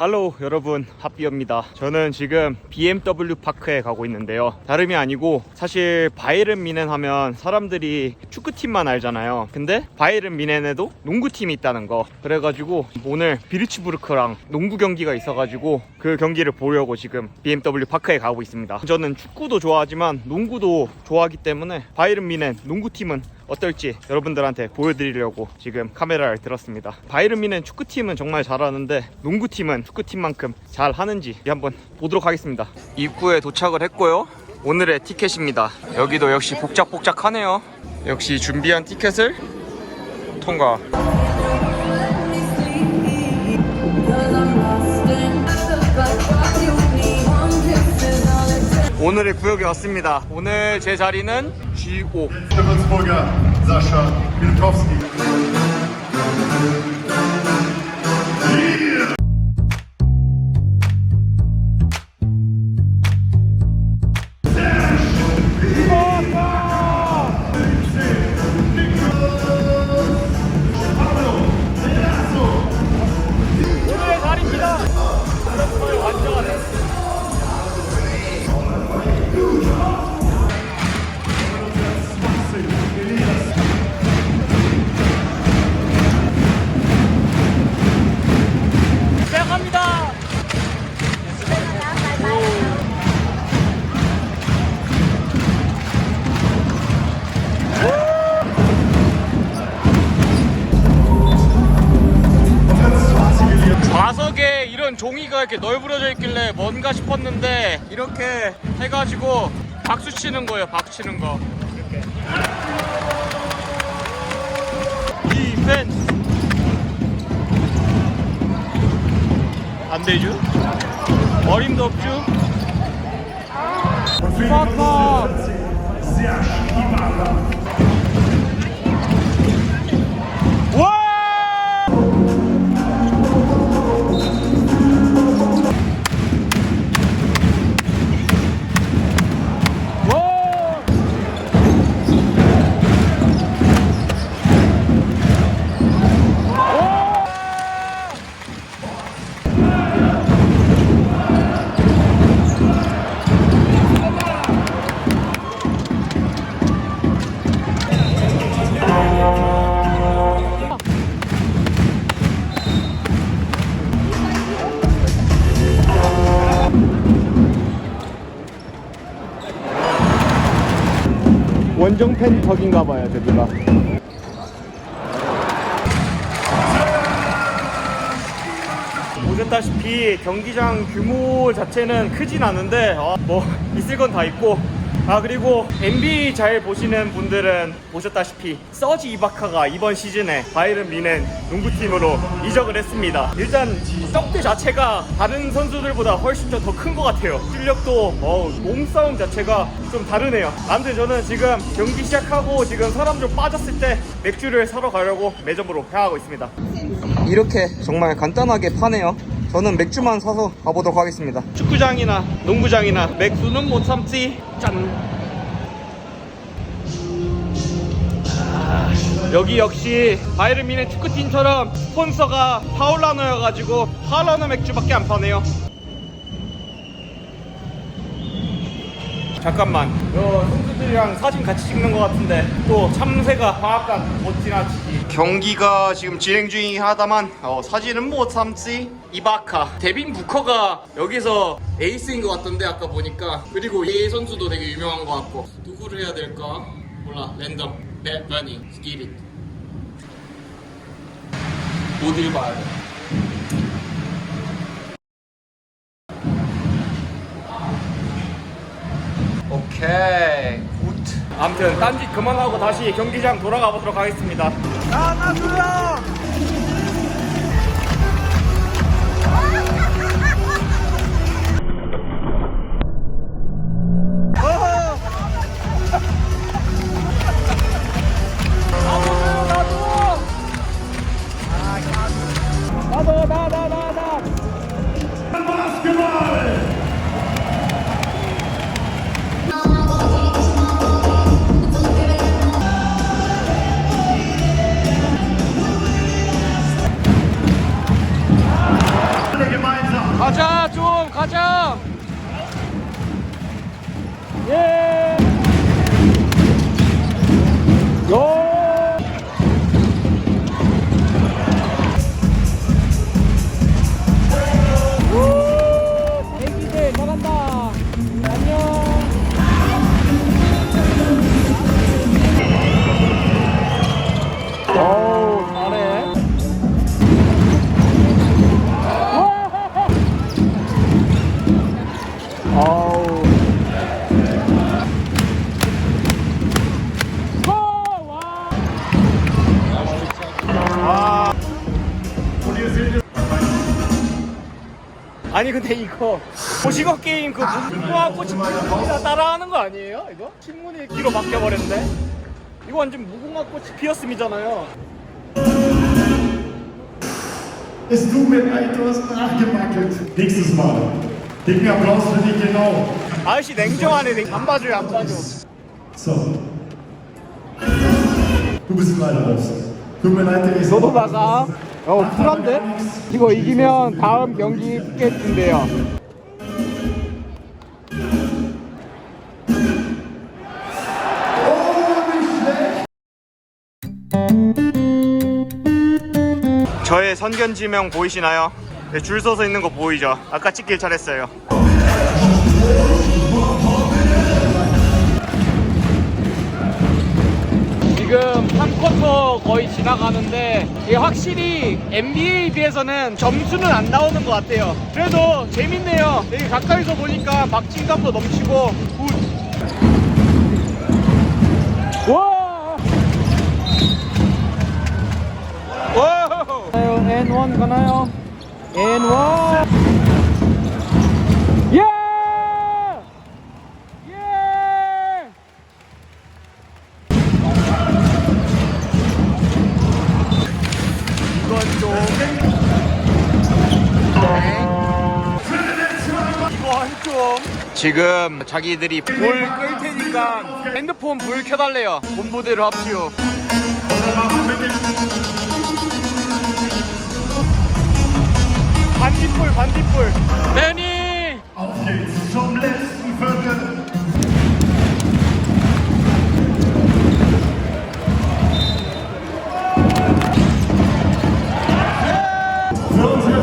할로 여러분. 핫비어입니다. 저는 지금 BMW 파크에 가고 있는데요. 다름이 아니고 사실 바이른 미넨 하면 사람들이 축구팀만 알잖아요. 근데 바이른 미넨에도 농구팀이 있다는 거. 그래가지고 오늘 비르츠부르크랑 농구 경기가 있어가지고 그 경기를 보려고 지금 BMW 파크에 가고 있습니다. 저는 축구도 좋아하지만 농구도 좋아하기 때문에 바이른 미넨 농구팀은 어떨지 여러분들한테 보여드리려고 지금 카메라를 들었습니다. 바이른 미넨 축구팀은 정말 잘하는데 농구팀은 축구팀만큼 잘하는지 한번 보도록 하겠습니다. 입구에 도착을 했고요. 오늘의 티켓입니다. 여기도 역시 복작복작하네요. 역시 준비한 티켓을 통과. 오늘의 구역에 왔습니다. 오늘 제 자리는 sił. Wobec Boga, Zasza Wilkowski. 종이가 이렇게 널브러져 있길래 뭔가 싶었는데 이렇게 해가지고 박수 치는 거예요 박수 치는 거 디펜스 안 되죠? 어림도 없죠? 와! 원정 팬 덕인가 봐요 저기가. 보셨다시피 경기장 규모 자체는 크진 않은데 어, 뭐 있을 건 다 있고 아 그리고 NBA 잘 보시는 분들은 보셨다시피 서지 이바카가 이번 시즌에 바이른 미넨 농구팀으로 이적을 했습니다. 일단 떡대 자체가 다른 선수들보다 훨씬 더 큰 것 같아요. 실력도 어, 몸싸움 자체가 좀 다르네요. 아무튼 저는 지금 경기 시작하고 지금 사람 좀 빠졌을 때 맥주를 사러 가려고 매점으로 향하고 있습니다. 이렇게 정말 간단하게 파네요. 저는 맥주만 사서 가보도록 하겠습니다. 축구장이나 농구장이나 맥주는 못 참지. 짠. 아, 여기 역시 미넨 축구팀처럼 스폰서가 파울라노여가지고 파울라노 맥주밖에 안 파네요. 잠깐만, 요 선수들이랑 사진 같이 찍는 것 같은데 또 참새가 방앗간 못 지나치기. 경기가 지금 진행 중이긴 하다만 어, 사진은 못 참지. 이바카, 데빈 부커가 여기서 에이스인 것 같던데 아까 보니까 그리고 이 선수도 되게 유명한 것 같고 누구를 해야 될까? 몰라 랜덤. 네, 많이 스키릿. 어딜 봐야 돼? 오케이 굿 아무튼 딴짓 그만하고 다시 경기장 돌아가 보도록 하겠습니다. 나나주야 아니 근데 이거 보시거 게임 그 문구하고 집다 따라하는 거 아니에요? 이거 신문이 뒤로 바뀌어버렸네. 이거 완전 무궁화 꽃이 피었음이잖아요. Es tut mir leid, du hast nachgewackelt. Nächstes Mal. Dicken Applaus für dich, genau. 아저씨 냉정하네. 안 봐줘요, 안 봐줘. So. Du bist leider raus. 너도 나가 어 쿨한데? 이거 이기면 다음 경기 푸켓인데요 저의 선견지명 보이시나요? 네, 줄 서서 있는 거 보이죠? 아까 찍길 잘했어요 지금 3쿼터 거의 지나가는데 이게 확실히 NBA에 비해서는 점수는 안 나오는 것 같아요. 그래도 재밌네요. 되게 가까이서 보니까 박진감도 넘치고 굿. 와! 와! N1 가나요? N1! 지금 자기들이 불 끌 테니까 핸드폰 불 켜달래요. 본부대로 합시오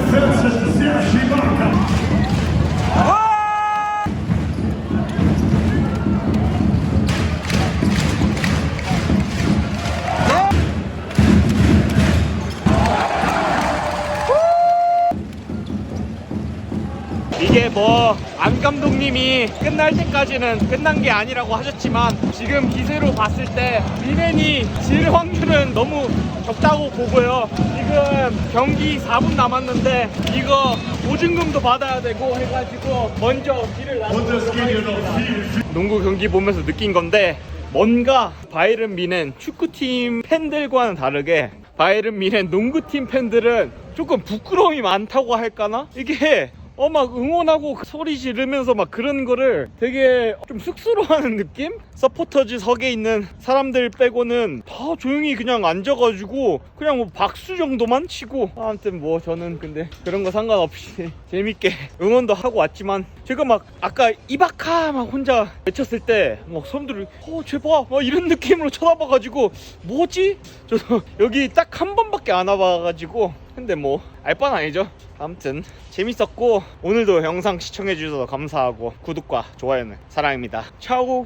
Defense is the Shibaka. 이게 뭐 안 감독님이 끝날 때까지는 끝난 게 아니라고 하셨지만 지금 기세로 봤을 때 미넨이 질 확률은 너무 적다고 보고요. 지금 경기 4분 남았는데 이거 보증금도 받아야 되고 해가지고 먼저 길을 viel, 농구 경기 보면서 느낀 건데 뭔가 바이른 미넨 축구팀 팬들과는 다르게 바이른 미넨 농구팀 팬들은 조금 부끄러움이 많다고 할까나? 이게 어 막 응원하고 그 소리 지르면서 막 그런 거를 되게 좀 쑥스러워하는 느낌? 서포터즈 석에 있는 사람들 빼고는 다 조용히 그냥 앉아가지고 그냥 뭐 박수 정도만 치고 아무튼 뭐 저는 근데 그런 거 상관없이 재밌게 응원도 하고 왔지만 제가 막 아까 이바카 막 혼자 외쳤을 때 막 사람들이 어 제발 막 이런 느낌으로 쳐다봐가지고 뭐지? 저도 여기 딱 한 번밖에 안 와봐가지고 근데 뭐 알바는 아니죠. 아무튼 재밌었고 오늘도 영상 시청해주셔서 감사하고 구독과 좋아요는 사랑입니다. 차오